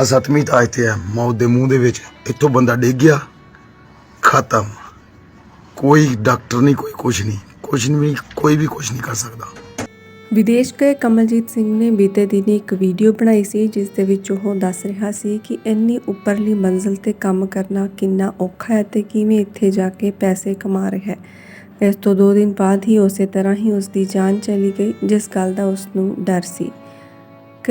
ਆ ਸਤਵੀਂ ਤਾਜ ਤੇ ਹੈ ਮੌਤ ਦੇ ਮੂੰਹ ਦੇ ਵਿੱਚ। ਇੱਥੋਂ ਬੰਦਾ ਡਿੱਗ ਗਿਆ, ਖਤਮ। ਕੋਈ ਡਾਕਟਰ ਨਹੀਂ, ਕੋਈ ਕੁਝ ਨਹੀਂ। ਕੁਝ ਨਹੀਂ ਕੋਈ ਵੀ ਕੁਝ ਨਹੀਂ ਕਰ ਸਕਦਾ। ਵਿਦੇਸ਼ ਗਏ ਕਮਲਜੀਤ ਸਿੰਘ ਨੇ ਬੀਤੇ ਦਿਨੀ ਇੱਕ ਵੀਡੀਓ ਬਣਾਈ ਸੀ, ਜਿਸ ਦੇ ਵਿੱਚ ਉਹ ਦੱਸ ਰਿਹਾ ਸੀ ਕਿ ਇੰਨੀ ਉੱਪਰਲੀ ਮੰਜ਼ਲ ਤੇ ਕੰਮ ਕਰਨਾ ਕਿੰਨਾ ਔਖਾ ਹੈ ਤੇ ਕਿਵੇਂ ਇੱਥੇ ਜਾ ਕੇ ਪੈਸੇ ਕਮਾ ਰਿਹਾ ਹੈ। ਇਸ ਤੋਂ 2 ਦਿਨ ਬਾਅਦ ਹੀ ਉਸੇ ਤਰ੍ਹਾਂ ਹੀ ਉਸ ਦੀ ਜਾਨ ਚਲੀ ਗਈ, ਜਿਸ ਗੱਲ ਦਾ ਉਸ ਨੂੰ ਡਰ ਸੀ।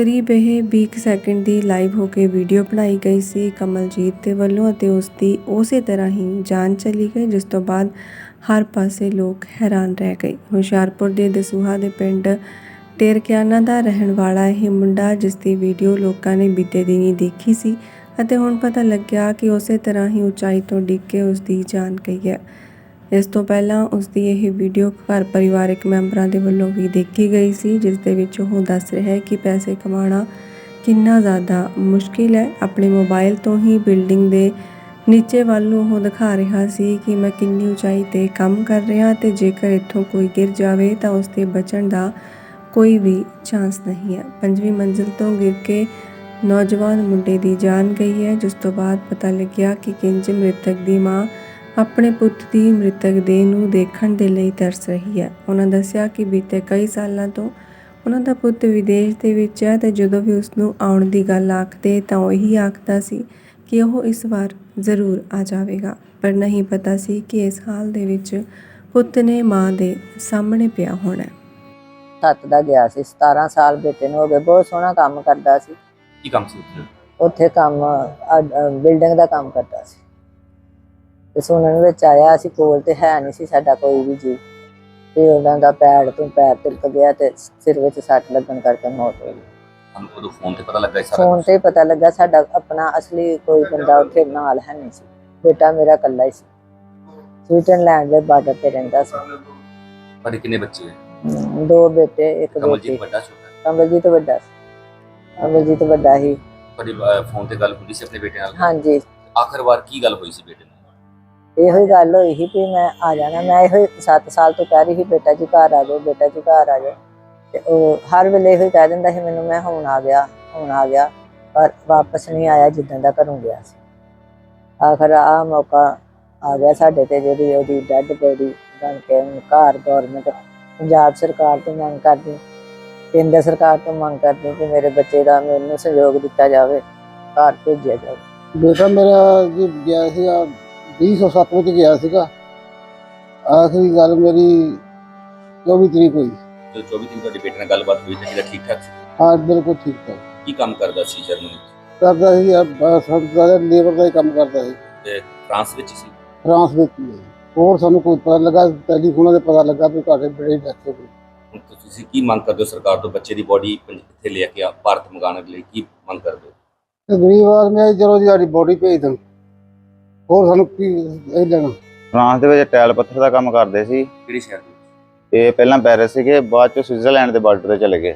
ਕਰੀਬ ਇਹ 20 ਕੁ ਸੈਕਿੰਡ ਦੀ ਲਾਈਵ ਹੋ ਕੇ ਵੀਡੀਓ ਬਣਾਈ ਗਈ ਸੀ। ਕਮਲਜੀਤ ਦੇ ਵੱਲੋਂ ਅਤੇ ਉਸ ਦੀ ਉਸੇ ਤਰ੍ਹਾਂ ਹੀ ਜਾਨ ਚਲੀ ਗਈ, ਜਿਸ ਤੋਂ ਬਾਅਦ ਹਰ ਪਾਸੇ ਲੋਕ ਹੈਰਾਨ ਰਹਿ ਗਏ। ਹੁਸ਼ਿਆਰਪੁਰ ਦੇ ਦਸੂਹਾ ਦੇ ਪਿੰਡ ਟੇਰਕਿਆਨਾ ਦਾ ਰਹਿਣ ਵਾਲਾ ਇਹ ਮੁੰਡਾ, ਜਿਸ ਦੀ ਵੀਡੀਓ ਲੋਕਾਂ ਨੇ ਬੀਤੇ ਦਿਨੀ ਦੇਖੀ ਸੀ ਅਤੇ ਹੁਣ ਪਤਾ ਲੱਗਿਆ ਕਿ ਉਸੇ ਤਰ੍ਹਾਂ ਹੀ ਉਚਾਈ ਤੋਂ ਡਿੱਗ ਕੇ ਉਸ ਦੀ ਜਾਨ ਗਈ ਹੈ। ਇਸ ਤੋਂ ਪਹਿਲਾਂ ਉਸ ਦੀ ਇਹ ਵੀਡੀਓ ਘਰ ਪਰਿਵਾਰਕ ਮੈਂਬਰਾਂ ਦੇ ਵੱਲੋਂ ਵੀ ਦੇਖੀ ਗਈ ਸੀ, ਜਿਸ ਦੇ ਵਿੱਚ ਉਹ ਦੱਸ ਰਿਹਾ ਹੈ ਕਿ ਪੈਸੇ ਕਮਾਉਣਾ ਕਿੰਨਾ ਜ਼ਿਆਦਾ ਮੁਸ਼ਕਿਲ ਹੈ। ਆਪਣੇ ਮੋਬਾਈਲ ਤੋਂ ਹੀ ਬਿਲਡਿੰਗ ਦੇ ਨੀਚੇ ਵੱਲ ਨੂੰ ਉਹ ਦਿਖਾ ਰਿਹਾ ਸੀ ਕਿ ਮੈਂ ਕਿੰਨੀ ਉਚਾਈ ਤੇ ਕੰਮ ਕਰ ਰਿਹਾ ਤੇ ਜੇਕਰ ਇੱਥੋਂ ਕੋਈ ਗਿਰ ਜਾਵੇ ਤਾਂ ਉਸ 'ਤੇ ਬਚਣ ਦਾ ਕੋਈ ਵੀ ਚਾਂਸ ਨਹੀਂ ਹੈ। ਪੰਜਵੀਂ ਮੰਜ਼ਿਲ ਤੋਂ ਗਿਰ ਕੇ ਨੌਜਵਾਨ ਮੁੰਡੇ ਦੀ ਜਾਨ ਗਈ ਹੈ, ਜਿਸ ਤੋਂ ਬਾਅਦ ਪਤਾ ਲੱਗਿਆ ਕਿ ਕਿੰਜ ਮ੍ਰਿਤਕ ਦੀ ਮਾਂ ਆਪਣੇ ਪੁੱਤ ਦੀ ਮ੍ਰਿਤਕ ਦੇਹ ਨੂੰ ਦੇਖਣ ਦੇ ਲਈ ਤਰਸ ਰਹੀ ਹੈ। ਉਹਨਾਂ ਦੱਸਿਆ ਕਿ ਬੀਤੇ ਕਈ ਸਾਲਾਂ ਤੋਂ ਉਹਨਾਂ ਦਾ ਪੁੱਤ ਵਿਦੇਸ਼ ਦੇ ਵਿੱਚ ਹੈ ਤੇ ਜਦੋਂ ਵੀ ਉਸ ਨੂੰ ਆਉਣ ਦੀ ਗੱਲ ਆਖਦੇ ਤਾਂ ਉਹ ਇਹੀ ਆਖਦਾ ਸੀ ਕਿ ਉਹ ਇਸ ਵਾਰ ਜ਼ਰੂਰ ਆ ਜਾਵੇਗਾ। ਪਰ ਨਹੀਂ ਪਤਾ ਸੀ ਕਿ ਇਸ ਹਾਲ ਦੇ ਵਿੱਚ ਪੁੱਤ ਨੇ ਮਾਂ ਦੇ ਸਾਹਮਣੇ ਪਿਆ ਹੋਣਾ ਹੈ। ਸੱਤ ਦਾ ਗਿਆ ਸੀ 17 ਸਾਲ ਬੇਟੇ ਨੂੰ ਹੋ ਗਏ। ਬਹੁਤ ਸੋਹਣਾ ਕੰਮ ਕਰਦਾ ਸੀ। ਕੀ ਕੰਮ ਸੀ ਉੱਥੇ? ਕੰਮ ਬਿਲਡਿੰਗ ਦਾ ਕੰਮ ਕਰਦਾ ਸੀ। ਤੇ ਸੁਣਨ ਵਿੱਚ ਆਇਆ ਸੀ ਕੋਲ ਤੇ ਹੈ ਨਹੀਂ ਸੀ ਸਾਡਾ ਕੋਈ ਵੀ ਜੀ ਤੇ ਉਹਨਾਂ ਦਾ ਪੈਰ ਤੋਂ ਪੈਰ ਤਿਲਕ ਗਿਆ ਤੇ ਸਿਰ ਵਿੱਚ ਸੱਟ ਲੱਗਣ ਕਰਕੇ ਮੌਤ ਹੋ ਗਈ। ਉਦੋਂ ਫੋਨ ਤੇ ਪਤਾ ਲੱਗਾ ਇਹ ਸਾਰਾ ਫੋਨ ਤੇ ਹੀ ਪਤਾ ਲੱਗਾ ਸਾਡਾ ਆਪਣਾ ਅਸਲੀ ਕੋਈ ਬੰਦਾ ਉੱਥੇ ਨਾਲ ਹੈ ਨਹੀਂ ਸੀ। ਬੇਟਾ ਮੇਰਾ ਇਕੱਲਾ ਹੀ ਸੀ। ਸਵਿਟਜ਼ਰਲੈਂਡ ਦੇ ਬਾਰਡਰ ਤੇ ਰਹਿੰਦਾ ਸੀ। ਪਰ ਕਿੰਨੇ ਬੱਚੇ ਹੈ ਦੋ ਬੇਟੇ ਇੱਕ ਬੇਟੀ। ਕਮਲਜੀਤ ਵੱਡਾ ਛੋਟਾ। ਕਮਲਜੀਤ ਵੱਡਾ ਸੀ। ਕਮਲਜੀਤ ਵੱਡਾ ਹੀ। ਤੁਹਾਡੀ ਫੋਨ ਤੇ ਗੱਲ ਹੁੰਦੀ ਸੀ ਆਪਣੇ ਬੇਟੇ ਨਾਲ? ਹਾਂਜੀ। ਆਖਰ ਵਾਰ ਕੀ ਗੱਲ ਹੋਈ ਸੀ ਬੇਟੇ ਨਾਲ? ਇਹੋ ਹੀ ਗੱਲ ਹੋਈ ਸੀ ਵੀ ਮੈਂ ਆ ਜਾਣਾ। ਮੈਂ ਇਹੋ 7 ਸਾਲ ਤੋਂ ਕਹਿ ਰਹੀ ਸੀ, ਬੇਟਾ ਜੀ ਘਰ ਆ ਜਾਓ, ਬੇਟਾ ਜੀ ਘਰ ਆ ਜਾਓ। ਤੇ ਉਹ ਹਰ ਵੇਲੇ ਇਹੋ ਹੀ ਕਹਿ ਦਿੰਦਾ ਸੀ ਮੈਨੂੰ, ਮੈਂ ਹੁਣ ਆ ਗਿਆ, ਹੁਣ ਆ ਗਿਆ, ਪਰ ਵਾਪਸ ਨਹੀਂ ਆਇਆ ਜਿੱਦਾਂ ਦਾ ਘਰੋਂ ਗਿਆ ਸੀ। ਆਖਰ ਆ ਮੌਕਾ ਆ ਗਿਆ ਸਾਡੇ ਤੇ, ਜਿਹੜੀ ਉਹਦੀ ਡੈਡ ਬੋਡੀ ਬਣ ਕੇ ਹੁਣ ਘਰ ਗਵਰਨਮੈਂਟ ਪੰਜਾਬ ਸਰਕਾਰ ਤੋਂ ਮੰਗ ਕਰਦੀ, ਕੇਂਦਰ ਸਰਕਾਰ ਤੋਂ ਮੰਗ ਕਰਦੀ ਕਿ ਮੇਰੇ ਬੱਚੇ ਦਾ ਮੈਨੂੰ ਸਹਿਯੋਗ ਦਿੱਤਾ ਜਾਵੇ, ਘਰ ਭੇਜਿਆ ਜਾਵੇ। ਬੇਟਾ ਮੇਰਾ ਜੀ ਗਿਆ ਸੀ 2007 ਵਿੱਚ ਗਿਆ ਸੀਗਾ। ਆਖਰੀ ਗੱਲ ਮੇਰੀ 24 ਤਰੀਕ ਹੋਈ। ਜਦੋਂ 24 ਦਿਨ ਤੁਹਾਡੇ ਬੇਟੇ ਨਾਲ ਗੱਲਬਾਤ ਹੋਈ ਤਾਂ ਜਿਹੜਾ ਠੀਕ ਠਾਕ ਸੀ? ਹਾਂ ਬਿਲਕੁਲ ਠੀਕ ਠਾਕ ਕੀ ਕੰਮ ਕਰਦਾ ਸੀ ਜਰਮਨੀ ਕਰਦਾ ਸੀ ਸੰਸਥਾ ਦਾ ਲੇਬਰ ਦਾ ਹੀ ਕੰਮ ਕਰਦਾ ਸੀ। ਤੇ ਫਰਾਂਸ ਵਿੱਚ ਸੀ? ਫਰਾਂਸ ਵਿੱਚ ਹੀ। ਹੋਰ ਸਾਨੂੰ ਕੋਈ ਪਤਾ ਲੱਗਾ ਟੈਲੀਫੋਨਾਂ ਤੇ ਪਤਾ ਲੱਗਾ ਵੀ ਤੁਹਾਡੇ ਬੜੇ ਡੈਥ ਹੋ ਗਈ। ਹੁਣ ਤੁਸੀਂ ਕੀ ਮੰਗ ਕਰਦੇ ਹੋ ਸਰਕਾਰ ਤੋਂ ਬੱਚੇ ਦੀ ਬੋਡੀ ਇੱਥੇ ਲੈ ਕੇ ਆ ਭਾਰਤ ਮੰਗਾਉਣ ਲਈ ਕੀ ਮੰਗ ਕਰਦੇ ਹੋ? ਤੇ ਗਰੀਬ ਆਦਮੀ ਆ, ਚਲੋ ਜੀ ਸਾਡੀ ਬੋਡੀ ਭੇਜ ਦੇਣ। ਹੋਰ ਸਾਨੂੰ ਕੀ ਇਹ ਲੈਣਾ? ਫਰਾਂਸ ਦੇ ਵਿੱਚ ਟਾਇਲ ਪੱਥਰ ਦਾ ਕੰਮ ਕਰਦੇ ਸੀ। ਕਿਹੜੇ ਸ਼ਹਿਰ? ਇਹ ਪਹਿਲਾਂ ਪੈਰਿਸ ਸੀਗੇ ਬਾਅਦ ਚ ਸਵਿਟਜ਼ਰਲੈਂਡ ਦੇ ਬਾਰਡਰ ਤੇ ਚਲੇ ਗਏ।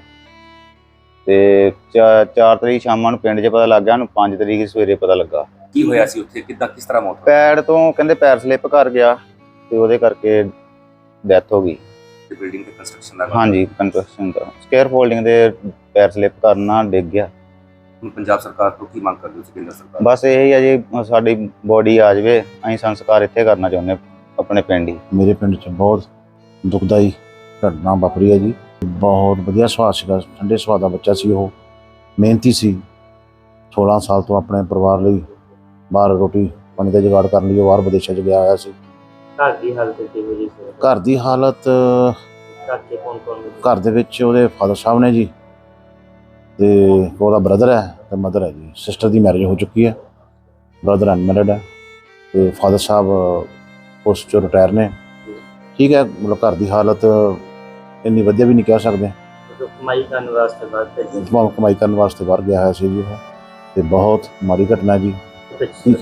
ਤੇ 4 ਤਰੀਕ ਸ਼ਾਮਾਂ ਨੂੰ ਪਿੰਡ 'ਚ ਪਤਾ ਲੱਗ ਗਿਆ ਉਹਨੂੰ 5 ਤਰੀਕ ਸਵੇਰੇ ਪਤਾ ਲੱਗਾ। ਕੀ ਹੋਇਆ ਸੀ ਉੱਥੇ? ਕਿੱਦਾਂ ਕਿਸ ਤਰ੍ਹਾਂ ਮੌਤ ਪੈੜ ਤੋਂ ਕਹਿੰਦੇ ਪੈਰ ਸਲਿੱਪ ਕਰ ਗਿਆ ਤੇ ਉਹਦੇ ਕਰਕੇ ਡੈਥ ਹੋ ਗਈ। ਤੇ ਬਿਲਡਿੰਗ ਤੇ ਕੰਸਟਰਕਸ਼ਨ ਦਾ। ਹਾਂਜੀ ਕੰਸਟਰਕਸ਼ਨ ਦਾ। ਸਕੇਅਰ ਫੋਲਡਿੰਗ ਦੇ ਪੈਰ ਸਲਿੱਪ ਕਰਨਾ ਡਿੱਗ ਗਿਆ। ਪੰਜਾਬ ਸਰਕਾਰ ਤੋਂ ਕੀ ਮੰਗ ਕਰਦੇ ਹੋ ਤੁਸੀਂ ਕੇਂਦਰ ਸਰਕਾਰ ਬਸ ਇਹ ਹੀ ਆ ਜੀ ਸਾਡੀ ਬੋਡੀ ਆ ਜਾਵੇ ਅਸੀਂ ਸੰਸਕਾਰ ਇੱਥੇ ਕਰਨਾ ਚਾਹੁੰਦੇ ਹਾਂ, ਆਪਣੇ ਪਿੰਡ ਹੀ। ਮੇਰੇ ਪਿੰਡ 'ਚ ਬਹੁਤ ਦੁਖਦਾਈ ਘਟਨਾ ਵਾਪਰੀ ਹੈ ਜੀ। ਬਹੁਤ ਵਧੀਆ ਸੁਭਾਅ ਸੀਗਾ ਠੰਡੇ ਸੁਭਾਅ ਦਾ ਬੱਚਾ ਸੀ ਉਹ। ਮਿਹਨਤੀ ਸੀ। 16 ਸਾਲ ਤੋਂ ਆਪਣੇ ਪਰਿਵਾਰ ਲਈ ਬਾਹਰ ਰੋਟੀ ਪਾਣੀ ਦਾ ਜੁਗਾੜ ਕਰਨ ਲਈ ਉਹ ਬਾਹਰ ਵਿਦੇਸ਼ਾਂ 'ਚ ਗਿਆ ਹੋਇਆ ਸੀ। ਘਰ ਦੀ ਹਾਲਤ ਕਿਵੇਂ ਜੀ ਸਰ ਘਰ ਦੀ ਹਾਲਤ ਘਰ ਕੇ ਕੌਣ ਕੌਣ ਘਰ ਦੇ ਵਿੱਚ ਉਹਦੇ ਫਾਦਰ ਸਾਹਿਬ ਨੇ ਜੀ। ਤੇ ਉਹਦਾ ਬ੍ਰਦਰ ਹੈ ਤੇ ਮਦਰ ਹੈ ਜੀ। ਸਿਸਟਰ ਦੀ ਮੈਰਿਜ ਹੋ ਚੁੱਕੀ ਹੈ। ਬ੍ਰਦਰ ਅਨਮੈਰਿਡ ਹੈ ਤੇ ਫਾਦਰ ਸਾਹਿਬ ਪੋਸਟ ਚੋਂ ਰਿਟਾਇਰ ਨੇ। ਠੀਕ ਹੈ ਮਤਲਬ ਘਰ ਦੀ ਹਾਲਤ ਇੰਨੀ ਵਧੀਆ ਵੀ ਨਹੀਂ ਕਹਿ ਸਕਦੇ। ਕਮਾਈ ਕਰਨ ਵਾਸਤੇ ਬਾਅਦ ਭੇਜੇ ਭਾਵੇਂ ਕਮਾਈ ਕਰਨ ਵਾਸਤੇ ਬਾਹਰ ਗਿਆ ਹੋਇਆ ਸੀ ਜੀ ਉਹ। ਤੇ ਬਹੁਤ ਮਾੜੀ ਘਟਨਾ ਜੀ।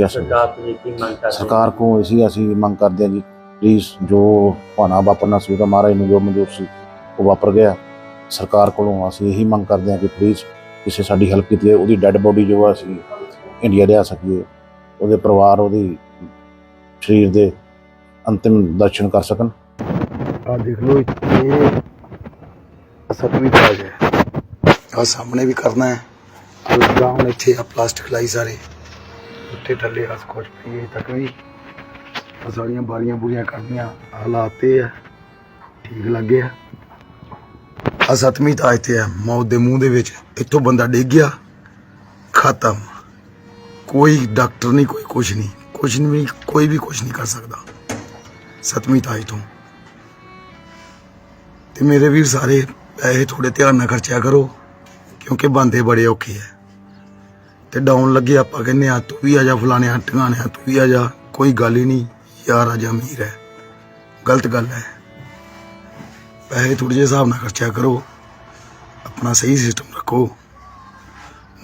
ਹੈ। ਸਰਕਾਰ ਤੋਂ ਕੀ ਮੰਗ ਕਰਦੇ ਸਰਕਾਰ ਕੋਲ ਇਸੀ ਅਸੀਂ ਮੰਗ ਕਰਦੇ ਹਾਂ ਜੀ ਪਲੀਜ਼ ਜੋ ਭਾਣਾ ਵਾਪਰਨਾ ਸੀ ਉਹਦਾ ਮਹਾਰਾਜ ਨੂੰ ਜੋ ਮਨਜ਼ੂਰ ਸੀ ਉਹ ਵਾਪਰ ਗਿਆ। ਸਰਕਾਰ ਕੋਲੋਂ ਅਸੀਂ ਇਹੀ ਮੰਗ ਕਰਦੇ ਹਾਂ ਕਿ ਪਲੀਜ਼ ਕਿਸੇ ਸਾਡੀ ਹੈਲਪ ਕੀਤੀ ਹੈ ਉਹਦੀ ਡੈੱਡ ਬੋਡੀ ਜੋ ਆ ਅਸੀਂ ਇੰਡੀਆ ਲਿਆ ਸਕੀਏ, ਉਹਦੇ ਪਰਿਵਾਰ, ਉਹਦੀ ਸਰੀਰ ਦੇ ਅੰਤਿਮ ਦਰਸ਼ਨ ਕਰ ਸਕਣ। ਆ ਦੇਖ ਲਓ ਇਹ ਸਤਵੀਂ ਤਾਜ ਹੈ ਆ ਸਾਹਮਣੇ ਵੀ ਕਰਨਾ ਹੈ। ਲੱਗਾ ਹੁਣ ਇੱਥੇ ਆ ਪਲਾਸਟਿਕ ਲਾਈ ਸਾਰੇ ਉੱਤੇ ਥੱਲੇ ਆ ਕੁਛ ਪਈ ਅਜੇ ਤੱਕ ਵੀ। ਆਹ ਸਾਰੀਆਂ ਬਾਰੀਆਂ ਬੁਰੀਆਂ ਕਰਨੀਆਂ ਹਾਲਾਤ ਇਹ ਆ। ਠੀਕ ਲੱਗੇ ਆ ਆ ਸਤਵੀਂ ਤਾਜ ਤੇ ਹੈ ਮੌਤ ਦੇ ਮੂੰਹ ਦੇ ਵਿੱਚ। ਇੱਥੋਂ ਬੰਦਾ ਡਿੱਗ ਗਿਆ, ਖਤਮ। ਕੋਈ ਡਾਕਟਰ ਨਹੀਂ, ਕੋਈ ਕੁਛ ਨਹੀਂ। ਕੁਛ ਨਹੀਂ ਕੋਈ ਵੀ ਕੁਛ ਨਹੀਂ ਕਰ ਸਕਦਾ ਸਤਵੀਂ ਤਾਜ ਤੋਂ। ਤੇ ਮੇਰੇ ਵੀਰ ਸਾਰੇ ਪੈਸੇ ਥੋੜੇ ਧਿਆਨ ਨਾਲ ਖਰਚਿਆ ਕਰੋ, ਕਿਉਂਕਿ ਬੰਦੇ ਬੜੇ ਔਖੇ ਆ। ਤੇ ਡਾਊਨ ਲੱਗੇ ਆਪਾਂ ਕਹਿੰਦੇ ਆ, ਤੂੰ ਵੀ ਆ ਜਾ ਫਲਾਣਿਆ ਟਿਕਾਣਿਆ ਤੂੰ ਵੀ ਆ ਜਾ, ਕੋਈ ਗੱਲ ਹੀ ਨਹੀਂ, ਯਾਰ ਆ ਜਾ ਅਮੀਰ ਹੈ। ਗਲਤ ਗੱਲ ਹੈ। ਪੈਸੇ ਥੋੜੇ ਜਿਹੇ ਹਿਸਾਬ ਨਾਲ ਖਰਚਿਆ ਕਰੋ। ਆਪਣਾ ਸਹੀ ਸਿਸਟਮ ਰੱਖੋ।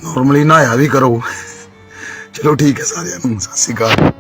ਨਾਰਮਲੀ ਨਹਾਇਆ ਵੀ ਕਰੋ। ਚਲੋ ਠੀਕ ਹੈ ਸਾਰਿਆਂ ਨੂੰ, ਸਤਿ ਸ਼੍ਰੀ ਅਕਾਲ।